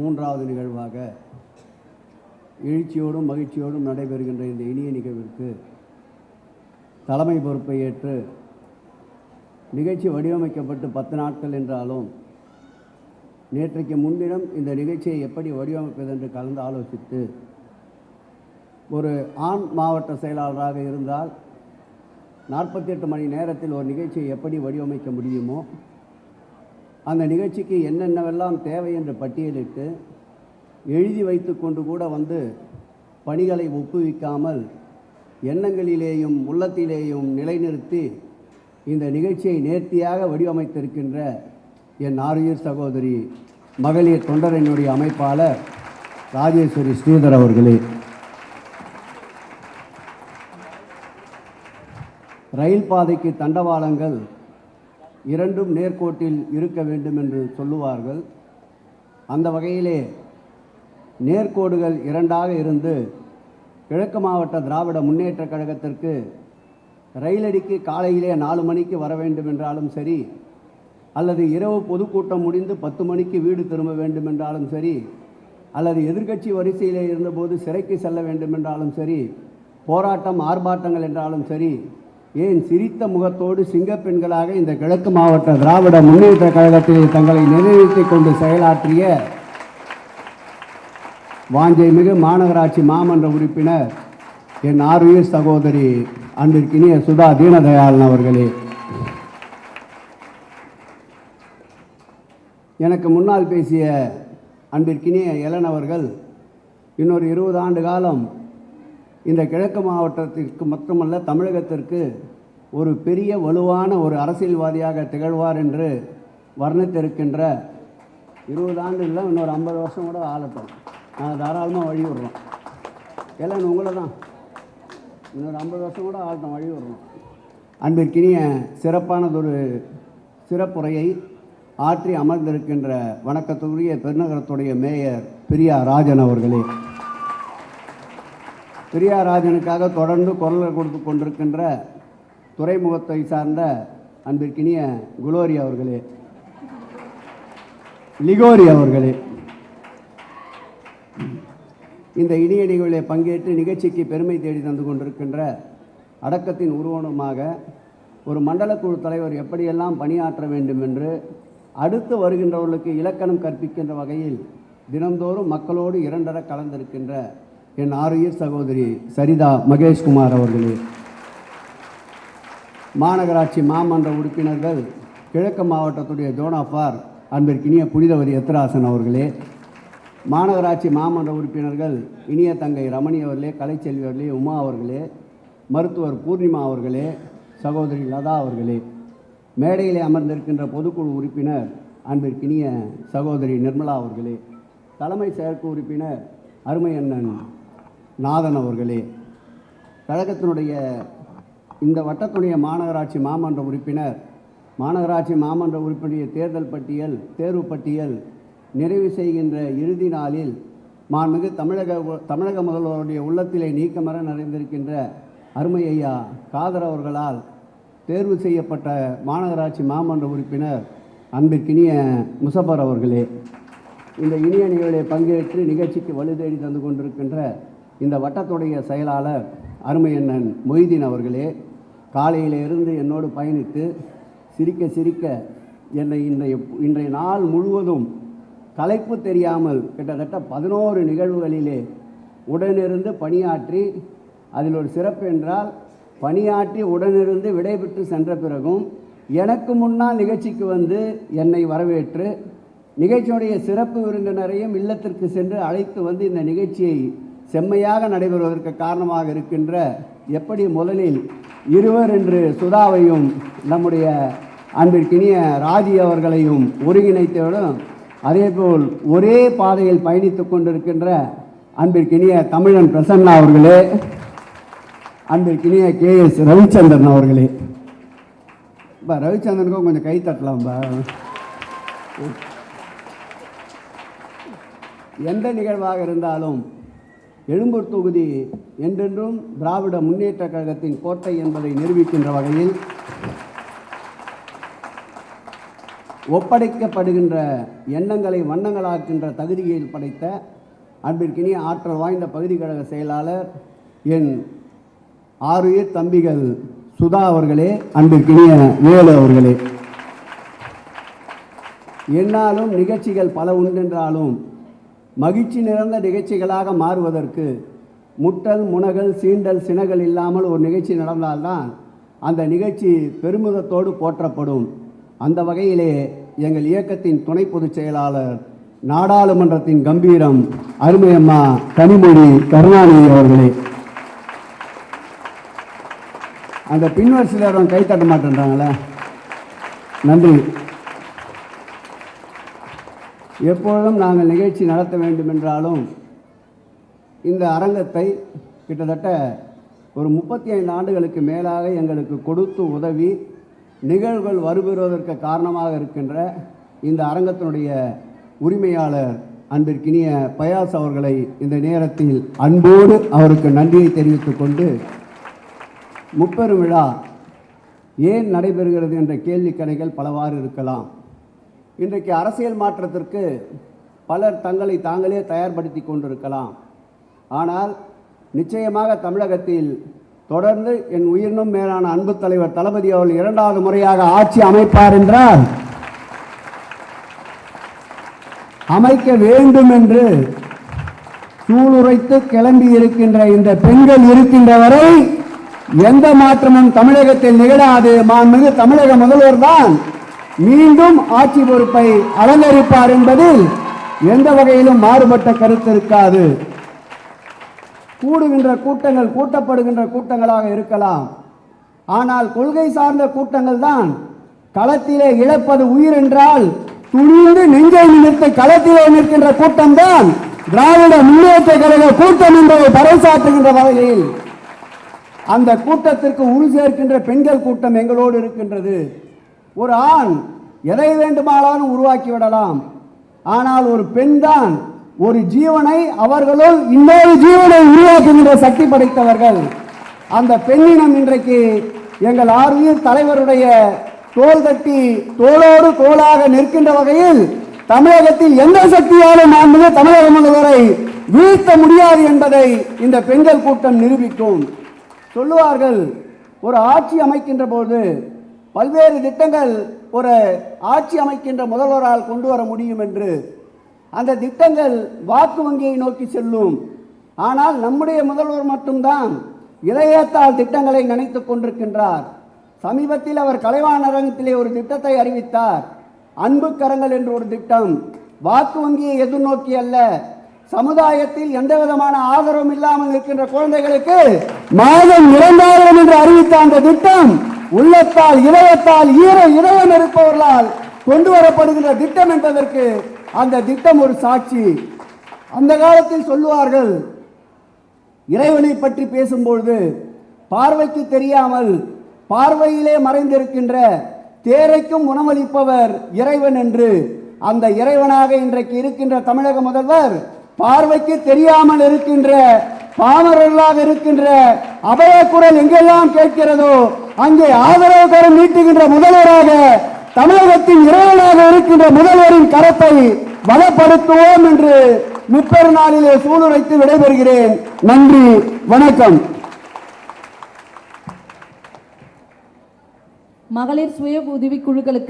மூன்றாவது நிகழ்வாக எழுச்சியோடும் மகிழ்ச்சியோடும் நடைபெறுகின்ற இந்த இனிய நிகழ்விற்கு தலைமை பொறுப்பை ஏற்று நிகழ்ச்சி வடிவமைக்கப்பட்டு பத்து நாட்கள் என்றாலும் நேற்றைக்கு முன்தினம் இந்த நிகழ்ச்சியை எப்படி வடிவமைப்பது என்று கலந்து ஆலோசித்து ஒரு ஆண் மாவட்ட செயலாளராக இருந்தால் நாற்பத்தி எட்டு மணி நேரத்தில் ஒரு நிகழ்ச்சியை எப்படி வடிவமைக்க முடியுமோ அந்த நிகழ்ச்சிக்கு என்னென்னவெல்லாம் தேவை என்று பட்டியலிட்டு எழுதி வைத்து கொண்டு கூட வந்து பணிகளை ஒப்புவிக்காமல் எண்ணங்களிலேயும் உள்ளத்திலேயும் நிலைநிறுத்தி இந்த நிகழ்ச்சியை நேர்த்தியாக வடிவமைத்திருக்கின்ற என் ஆறுயிர் சகோதரி மகளிர் தொண்டரனுடைய அமைப்பாளர் ராஜேஸ்வரி ஸ்ரீதர் அவர்களே. ரயில் பாதைக்கு தண்டவாளங்கள் இரண்டும் நேர்கோட்டில் இருக்க வேண்டும் என்று சொல்லுவார்கள். அந்த வகையிலே நேர்கோடுகள் இரண்டாக இருந்து கிழக்கு மாவட்ட திராவிட முன்னேற்ற கழகத்திற்கு ரயிலடிக்கு காலையிலே நாலு மணிக்கு வர வேண்டும் என்றாலும் சரி அல்லது இரவு பொதுக்கூட்டம் முடிந்து பத்து மணிக்கு வீடு திரும்ப வேண்டும் என்றாலும் சரி அல்லது எதிர்க்கட்சி வரிசையிலே இருந்தபோது சிறைக்கு செல்ல வேண்டும் என்றாலும் சரி போராட்டம் ஆர்ப்பாட்டங்கள் என்றாலும் சரி ஏன் சிரித்த முகத்தோடு சிங்கப்பெண்களாக இந்த கிழக்கு மாவட்ட திராவிட முன்னேற்ற கழகத்தில் தங்களை நிலைநிறுத்திக் கொண்டு செயலாற்றிய வாஞ்சை மிகு மாநகராட்சி மாமன்ற உறுப்பினர் என் ஆறுயிர் சகோதரி அன்பிற்கினிய சுதா தீனதயாளன் அவர்களே. எனக்கு முன்னால் பேசிய அன்பிற்கினிய இளன் அவர்கள் இன்னொரு இருபது ஆண்டு காலம் இந்த கிழக்கு மாவட்டத்திற்கு மட்டுமல்ல தமிழகத்திற்கு ஒரு பெரிய வலுவான ஒரு அரசியல்வாதியாக திகழ்வார் என்று வர்ணித்திருக்கின்ற இருபது ஆண்டு இல்லை இன்னொரு ஐம்பது வருஷம் கூட ஆளட்டும். நான் தாராளமாக வழி விடுறோம் எல்லாம் உங்களை தான். இன்னொரு ஐம்பது வருஷம் கூட ஆளட்டும் வழி விடுறோம் அன்பிற்கினிய சிறப்பானதொரு சிறப்புரையை ஆற்றி அமர்ந்திருக்கின்ற வணக்கத்துக்குரிய பெருநகரத்துடைய மேயர் பிரியா ராஜன் அவர்களே. பிரியாராஜனுக்காக தொடர்ந்து குரல் கொடுத்து கொண்டிருக்கின்ற துறைமுகத்தை சார்ந்த அன்பிற்கினிய குலோரி அவர்களே லிகோரி அவர்களே. இந்த இனிய நிகழ்வில் பங்கேற்று நிகழ்ச்சிக்கு பெருமை தேடி தந்து கொண்டிருக்கின்ற அடக்கத்தின் உருவனமாக ஒரு மண்டல குழு தலைவர் எப்படியெல்லாம் பணியாற்ற வேண்டும் என்று அடுத்து வருகின்றவர்களுக்கு இலக்கணம் கற்பிக்கின்ற வகையில் தினந்தோறும் மக்களோடு இரண்டர கலந்திருக்கின்ற என் ஆறுயிர் சகோதரி சரிதா மகேஷ்குமார் அவர்களே. மாநகராட்சி மாமன்ற உறுப்பினர்கள் கிழக்கு மாவட்டத்துடைய ஜோனாஃபார் அன்பிற்கினிய புனிதவரி எத்ராசன் அவர்களே. மாநகராட்சி மாமன்ற உறுப்பினர்கள் இனிய தங்கை ரமணி அவர்களே கலைச்செல்வி அவர்களே உமா அவர்களே மருத்துவர் பூர்ணிமா அவர்களே சகோதரி லதா அவர்களே. மேடையிலே அமர்ந்திருக்கின்ற பொதுக்குழு உறுப்பினர் அன்பிற்கினிய சகோதரி நிர்மலா அவர்களே. தலைமை செயற்கு உறுப்பினர் அருமை அண்ணன் நாதன் அவர்களே கழகத்தினுடைய இந்த வட்டத்துடைய மாநகராட்சி மாமன்ற உறுப்பினர் மாநகராட்சி மாமன்ற உறுப்பினர் தேர்தல் பட்டியல் தேர்வு பட்டியல் நிறைவு செய்கின்ற இறுதி நாளில் மாண்புமிகு தமிழக தமிழக முதல்வருடைய உள்ளத்திலே நீக்கமர நிறைந்திருக்கின்ற அருமை ஐயா காதர் அவர்களால் தேர்வு செய்யப்பட்ட மாநகராட்சி மாமன்ற உறுப்பினர் அன்பிற்கினிய முசபர் அவர்களே இந்த இனிய நிகழ்வை பங்கேற்று நிகழ்ச்சிக்கு வலு தேடி தந்து கொண்டிருக்கின்ற இந்த வட்டத்துடைய செயலாளர் அருமையண்ணன் மொய்தீன் அவர்களே காலையிலிருந்து என்னோடு பயணித்து சிரிக்க சிரிக்க என்னை இன்றைய இன்றைய நாள் முழுவதும் களைப்பு தெரியாமல் கிட்டத்தட்ட பதினோரு நிகழ்வுகளிலே உடனிருந்து பணியாற்றி அதில் ஒரு சிறப்பு என்றால் பணியாற்றி உடனிருந்து விடைபெற்று சென்ற பிறகும் எனக்கு முன்னால் நிகழ்ச்சிக்கு வந்து என்னை வரவேற்று நிகழ்ச்சியுடைய சிறப்பு விருந்தினரையும் இல்லத்திற்கு சென்று அழைத்து வந்து இந்த நிகழ்ச்சியை செம்மையாக நடைபெறுவதற்கு காரணமாக இருக்கின்ற எப்படி முதலில் இருவர் என்று சுதாவையும் நம்முடைய அன்பிற்கினிய ராஜி அவர்களையும் ஒருங்கிணைத்தவுடன் அதேபோல் ஒரே பாதையில் பயணித்துக் கொண்டிருக்கின்ற அன்பிற்கினிய தமிழன் பிரசன்னா அவர்களே அன்பிற்கினிய கே எஸ் ரவிச்சந்திரன் அவர்களே. பா ரவிச்சந்திரனுக்கும் கொஞ்சம் கை தட்டலாம் எந்த நிகழ்வாக இருந்தாலும் எழும்பூர் தொகுதி என்றென்றும் திராவிட முன்னேற்ற கழகத்தின் கோட்டை என்பதை நிரூபிக்கின்ற வகையில் ஒப்படைக்கப்படுகின்ற எண்ணங்களை வண்ணங்களாக்கின்ற தகுதியில் படைத்த அன்பிற்கினிய ஆற்றல் வாய்ந்த பகுதி கழக செயலாளர் என் ஆறுயிர் தம்பிகள் சுதா அவர்களே அன்பிற்கினிய வேலு அவர்களே. என்னாலும் நிகழ்ச்சிகள் பல உண்டென்றாலும் மகிழ்ச்சி நிறைந்த நிகழ்ச்சிகளாக மாறுவதற்கு முட்டல் முனகல் சீண்டல் சினகள் இல்லாமல் ஒரு நிகழ்ச்சி நடந்தால்தான் அந்த நிகழ்ச்சி பெருமிதத்தோடு போற்றப்படும். அந்த வகையிலே எங்கள் இயக்கத்தின் துணை பொதுச் செயலாளர் நாடாளுமன்றத்தின் கம்பீரம் அருமையம்மா கனிமொழி கருணாநிதி அவர்களே. அந்த பின்வரிசையில் கை தட்ட மாட்டேன்றாங்களே. நன்றி. எப்பொழுதும் நாங்கள் நிகழ்ச்சி நடத்த வேண்டும் என்றாலும் இந்த அரங்கத்தை கிட்டத்தட்ட ஒரு முப்பத்தி ஐந்து ஆண்டுகளுக்கு மேலாக எங்களுக்கு கொடுத்து உதவி நிகழ்வுகள் வருபெறுவதற்கு காரணமாக இருக்கின்ற இந்த அரங்கத்தினுடைய உரிமையாளர் அன்பிற்கினிய பயாஸ் அவர்களை இந்த நேரத்தில் அன்போடு அவருக்கு நன்றியை தெரிவித்துக் கொண்டு முப்பெரும் விழா ஏன் நடைபெறுகிறது என்ற கேள்வி கணைகள் பலவாறு இருக்கலாம். இன்றைக்கு அரசியல் மாற்றத்திற்கு பலர் தங்களை தாங்களே தயார்படுத்தி கொண்டிருக்கலாம். ஆனால் நிச்சயமாக தமிழகத்தில் தொடர்ந்து என் உயிரினும் மேலான அன்பு தலைவர் தளபதி அவர்கள் இரண்டாவது முறையாக ஆட்சி அமைப்பார் என்றால் அமைக்க வேண்டும் என்று சூளுரைத்து கிளம்பி இருக்கின்ற இந்த பெண்கள் இருக்கின்ற வரை எந்த மாற்றமும் தமிழகத்தில் நிகழாது. மாண்புமிகு தமிழக முதல்வர் தான் மீண்டும் ஆட்சி பொறுப்பை அலங்கரிப்பார் என்பதில் எந்த வகையிலும் மாறுபட்ட கருத்து இருக்காது. கூடுகின்ற கூட்டங்கள் கூட்டப்படுகின்ற கூட்டங்களாக இருக்கலாம். ஆனால் கொள்கை சார்ந்த கூட்டங்கள் தான் களத்திலே இழப்பது உயிர் என்றால் துணிந்து நெஞ்சை நிமிர்த்து களத்திலே நிற்கின்ற கூட்டம் தான் திராவிட முன்னேற்ற கழக கூட்டம் என்பதை பறைசாற்றுகின்ற வகையில் அந்த கூட்டத்திற்கு உரு சேர்க்கின்ற பெண்கள் கூட்டம் எங்களோடு இருக்கின்றது. ஒரு ஆண் எதை வேண்டுமானாலும் உருவாக்கி விடலாம். ஆனால் ஒரு பெண் தான் ஒரு ஜீவனை அவர்களும் இன்னொரு ஜீவனை உருவாக்குகின்ற சக்தி படைத்தவர்கள். அந்த பெண்ணினம் இன்றைக்கு எங்கள் ஆர்வியர் தலைவருடைய தோல் தட்டி தோளோடு தோளாக நிற்கின்ற வகையில் தமிழகத்தில் எந்த சக்தியாலும் மாண்புமிகு தமிழக முதல்வரை வீழ்த்த முடியாது என்பதை இந்த பெண்கள் கூட்டம் நிரூபிக்கும். சொல்லுவார்கள் ஒரு ஆட்சி அமைக்கின்ற போது பல்வேறு திட்டங்கள் ஒரு ஆட்சி அமைக்கின்ற முதல்வரால் கொண்டு வர முடியும் என்று. அந்த திட்டங்கள் வாக்கு வங்கியை நோக்கி செல்லும். ஆனால் நம்முடைய முதல்வர் மட்டும்தான் இளையத்தால் திட்டங்களை நினைத்துக் கொண்டிருக்கின்றார். சமீபத்தில் அவர் கலைவாணர் அரங்கத்திலே ஒரு திட்டத்தை அறிவித்தார். அன்பு கரங்கள் என்று ஒரு திட்டம். வாக்கு வங்கியை எதிர்நோக்கி அல்ல. சமுதாயத்தில் எந்த விதமான ஆதரவும் இல்லாமல் இருக்கின்ற குழந்தைகளுக்கு மாதம் இரண்டாயிரம் என்று அறிவித்த அந்த திட்டம் உள்ளத்தால் இதயத்தால் ஈர இதயம் இருப்பவர்களால் கொண்டு வரப்படுகின்ற திட்டம் என்பதற்கு அந்த திட்டம் ஒரு சாட்சி. அந்த காலத்தில் சொல்லுவார்கள் இறைவனை பற்றி பேசும்பொழுது பார்வைக்கு தெரியாமல் பார்வையிலே மறைந்திருக்கின்ற தேரைக்கும் உணவளிப்பவர் இறைவன் என்று அந்த இறைவனாக இன்றைக்கு இருக்கின்ற தமிழக முதல்வர் பார்வைக்கு தெரியாமல் இருக்கின்ற பாமரர்களாக இருக்கின்ற அபய குரல் எங்கெல்லாம் கேட்கிறதோ அங்கே ஆதரவு கரம் நீட்டுகின்ற முதல்வராக தமிழகத்தின் இறைவனாக இருக்கின்ற முதல்வரின் கரத்தை பலப்படுத்துவோம் என்று முப்பெரு நாளிலே சூளுரைத்து விடைபெறுகிறேன். நன்றி வணக்கம். மகளிர் சுய உதவிக் குழுக்களுக்கு